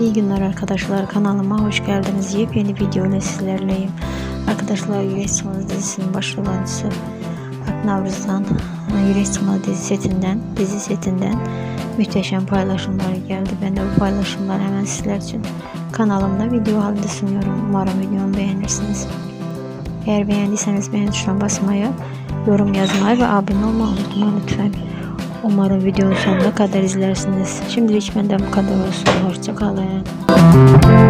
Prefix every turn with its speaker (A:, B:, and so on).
A: İyi günler arkadaşlar kanalıma hoş geldiniz. Yepyeni video ile sizlerleyim. Arkadaşlar Yürek Sımalı dizisinin başrol oyuncusu Alp Navruz'dan Yürek Sımalı dizi setinden, dizi setinden muhteşem paylaşımlar geldi. Ben de bu paylaşımları hemen sizler için kanalımda video halinde sunuyorum. Umarım videomu beğenirsiniz. Eğer beğendiyseniz beğen tuşuna basmayı, yorum yazmayı ve abone olmayı unutmayın lütfen. Umarım videonun sonuna kadar izlersiniz. Şimdilik benden bu kadar olsun. Hoşçakalın.